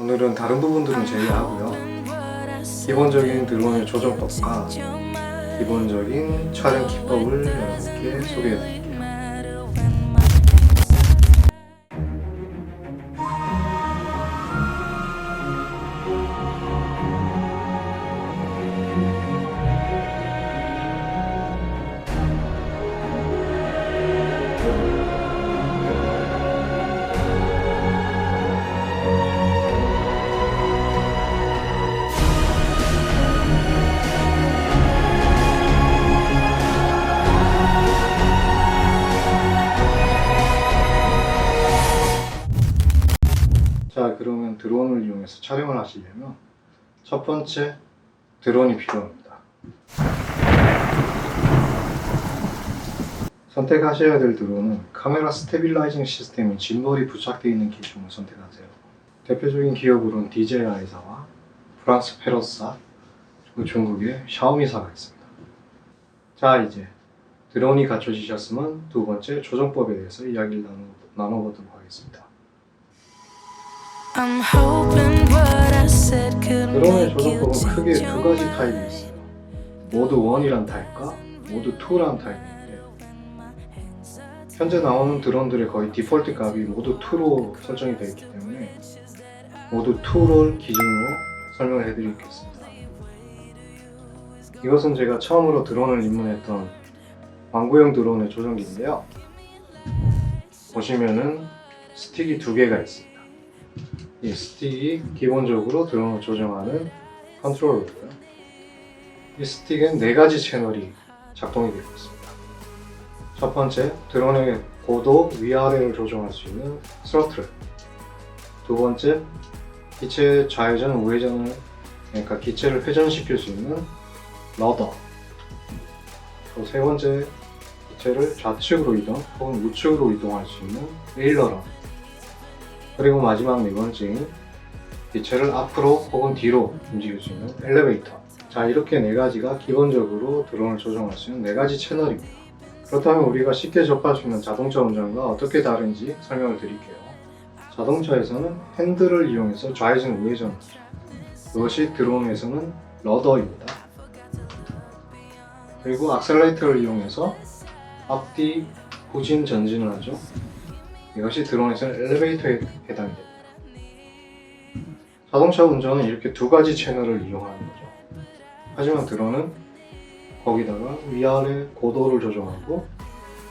오늘은 다른 부분들은 제외하고요. 기본적인 드론의 조정법과 기본적인 촬영 기법을 여러분께 소개해 드릴게요. 이용해서 촬영을 하시려면 첫 번째 드론이 필요합니다. 선택하셔야 될 드론은 카메라 스테빌라이징 시스템인 짐벌이 부착되어 있는 기종을 선택하세요. 대표적인 기업으로는 DJI사와 프랑스 페로사, 그리고 중국의 샤오미사가 있습니다. 자, 이제 드론이 갖춰지셨으면 두 번째 조정법에 대해서 이야기를 나눠, 나눠보도록 하겠습니다. You 조정법은 크게 두 가지 타입이 있어요. 모드 1이란 타입과 모드 2란 타입인데 현재 나오는 드론들의 거의 디폴트 값이 모드 2로 설정이 되어 있기 때문에 모드 2를 기준으로 설명을 해드리겠습니다. 이것은 제가 처음으로 드론을 입문했던 왕구형 드론의 조정기인데요. 보시면은 스틱이 두 개가 있습니다. 이 스틱이 기본적으로 드론을 조정하는 컨트롤러고요. 이 스틱엔 네 가지 채널이 작동이 되고 있습니다. 첫 번째, 드론의 고도 위아래를 조정할 수 있는 스로틀. 두 번째, 기체 좌회전, 우회전을 그러니까 기체를 회전시킬 수 있는 러더. 또 세 번째, 기체를 좌측으로 이동 혹은 우측으로 이동할 수 있는 레일러러. 그리고 마지막 네 번째인 기체를 앞으로 혹은 뒤로 움직일 수 있는 엘리베이터. 자, 이렇게 네 가지가 기본적으로 드론을 조정할 수 있는 네 가지 채널입니다. 그렇다면 우리가 쉽게 접할 수 있는 자동차 운전과 어떻게 다른지 설명을 드릴게요. 자동차에서는 핸들을 이용해서 좌회전, 우회전을 하죠. 이것이 드론에서는 러더입니다. 그리고 악셀레이터를 이용해서 앞뒤 후진, 전진을 하죠. 이것이 드론에서는 엘리베이터에 해당이 됩니다. 자동차 운전은 이렇게 두 가지 채널을 이용하는 거죠. 하지만 드론은 거기다가 위아래 고도를 조정하고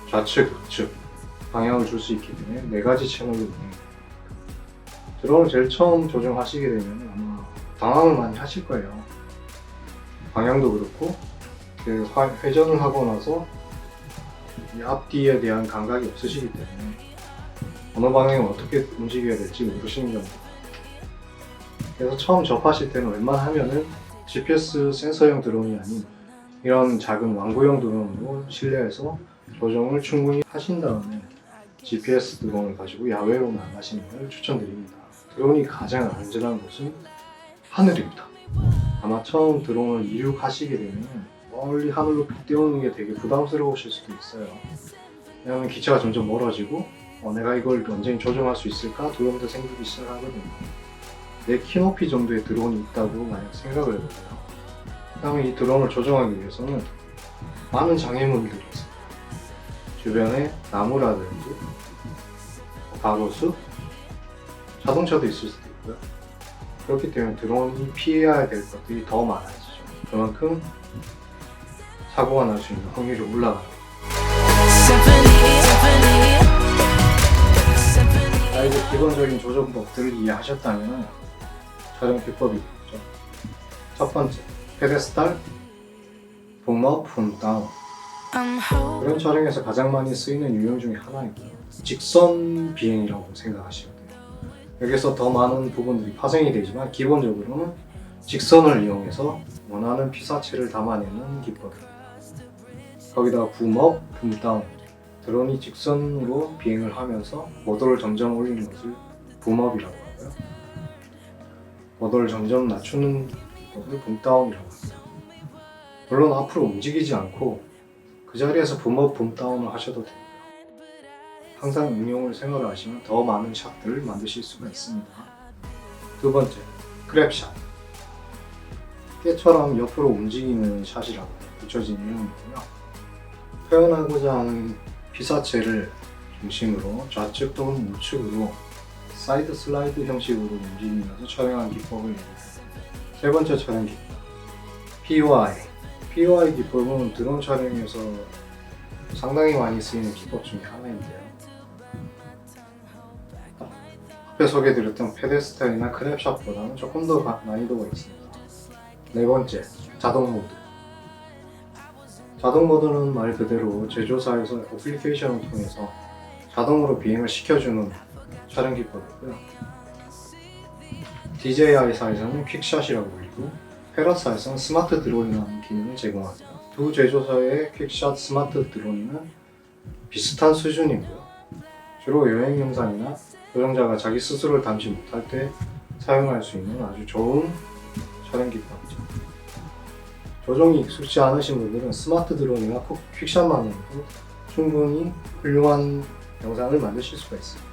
좌측, 우측 방향을 줄 수 있기 때문에 네 가지 채널을 이용합니다. 드론을 제일 처음 조정하시게 되면 아마 당황을 많이 하실 거예요. 방향도 그렇고 그 화- 회전을 하고 나서 이 앞뒤에 대한 감각이 없으시기 때문에 어느 방향을 어떻게 움직여야 될지 모르시는 경우 그래서 처음 접하실 때는 웬만하면은 GPS 센서형 드론이 아닌 이런 작은 완구형 드론으로 실내에서 조정을 충분히 하신 다음에 GPS 드론을 가지고 야외로 나가시는 걸 추천드립니다. 드론이 가장 안전한 곳은 하늘입니다. 아마 처음 드론을 이륙하시게 되면 멀리 하늘로 띄우는 게 되게 부담스러우실 수도 있어요. 왜냐하면 기체가 점점 멀어지고 어, 내가 이걸 언제 조정할 수 있을까 두려움도 생기기 시작하거든요. 내 키 높이 정도의 드론이 있다고 만약 생각을 해보세요. 그다음에 이 드론을 조정하기 위해서는 많은 장애물들이 있습니다. 주변에 나무라든지 가로수, 자동차도 있을 수도 있고요. 그렇기 때문에 드론이 피해야 될 것들이 더 많아지죠. 그만큼 사고가 날 수 있는 확률이 올라가요. 자 이제 기본적인 조정법들을 이해하셨다면 촬영 기법이 되겠죠. 첫 번째, 페데스탈, 붐업, 붐다운. 그런 촬영에서 가장 많이 쓰이는 유형 중에 하나이고요. 직선 비행이라고 생각하시면 돼요. 여기서 더 많은 부분들이 파생이 되지만 기본적으로는 직선을 이용해서 원하는 피사체를 담아내는 기법입니다. 거기다가 붐업, 붐다운. 드론이 직선으로 비행을 하면서 모도를 점점 올리는 것을 붐업이라고 하고요. 모도를 점점 낮추는 것을 붐다운이라고 합니다. 물론 앞으로 움직이지 않고 그 자리에서 붐업, 붐다운을 하셔도 됩니다. 항상 응용을 생각을 하시면 더 많은 샷들을 만드실 수가 있습니다. 두 번째, 크랩샷. 깨처럼 옆으로 움직이는 샷이라고 붙여진 이름이고요. 표현하고자 하는 피사체를 중심으로 좌측 또는 우측으로 사이드 슬라이드 형식으로 움직이면서 촬영한 기법을 얘기합니다. 세 번째 촬영 기법, POI. POI 기법은 드론 촬영에서 상당히 많이 쓰이는 기법 중에 하나인데요. 앞에 소개해드렸던 페데스탈이나 크랩샷보다는 조금 더 가- 난이도가 있습니다. 네 번째, 자동 모드. 자동 모드는 말 그대로 제조사에서 어플리케이션을 통해서 자동으로 비행을 시켜주는 촬영 기법이고요. DJI사에서는 퀵샷이라고 불리고 페라사에서는 스마트 드론이라는 기능을 제공합니다. 두 제조사의 퀵샷 스마트 드론은 비슷한 수준이고요. 주로 여행 영상이나 조정자가 자기 스스로를 담지 못할 때 사용할 수 있는 아주 좋은 촬영 기법이죠. 조종이 익숙지 않으신 분들은 스마트 드론이나 퀵- 퀵샷만으로도 충분히 훌륭한 영상을 만드실 수가 있습니다.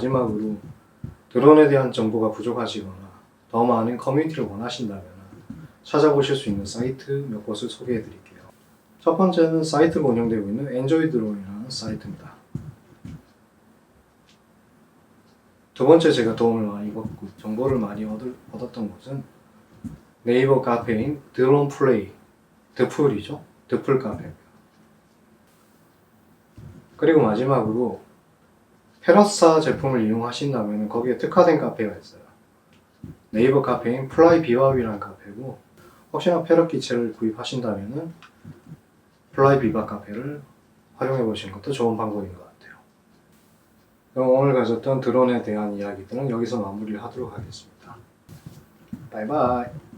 마지막으로 드론에 대한 정보가 부족하시거나 더 많은 커뮤니티를 원하신다면 찾아보실 수 있는 사이트 몇 곳을 소개해 드릴게요. 첫 번째는 사이트가 운영되고 있는 엔조이 드론이라는 사이트입니다. 두 번째 제가 도움을 많이 받고 정보를 많이 얻을, 얻었던 곳은 네이버 카페인 드론 플레이 드풀이죠. 드풀 카페입니다. 그리고 마지막으로 페라사 제품을 이용하신다면 거기에 특화된 카페가 있어요. 네이버 카페인 플라이 비밥이라는 카페고 혹시나 페럿 기체를 구입하신다면 플라이 비밥 카페를 활용해 보시는 것도 좋은 방법인 것 같아요. 그럼 오늘 가졌던 드론에 대한 이야기들은 여기서 마무리를 하도록 하겠습니다. 바이바이.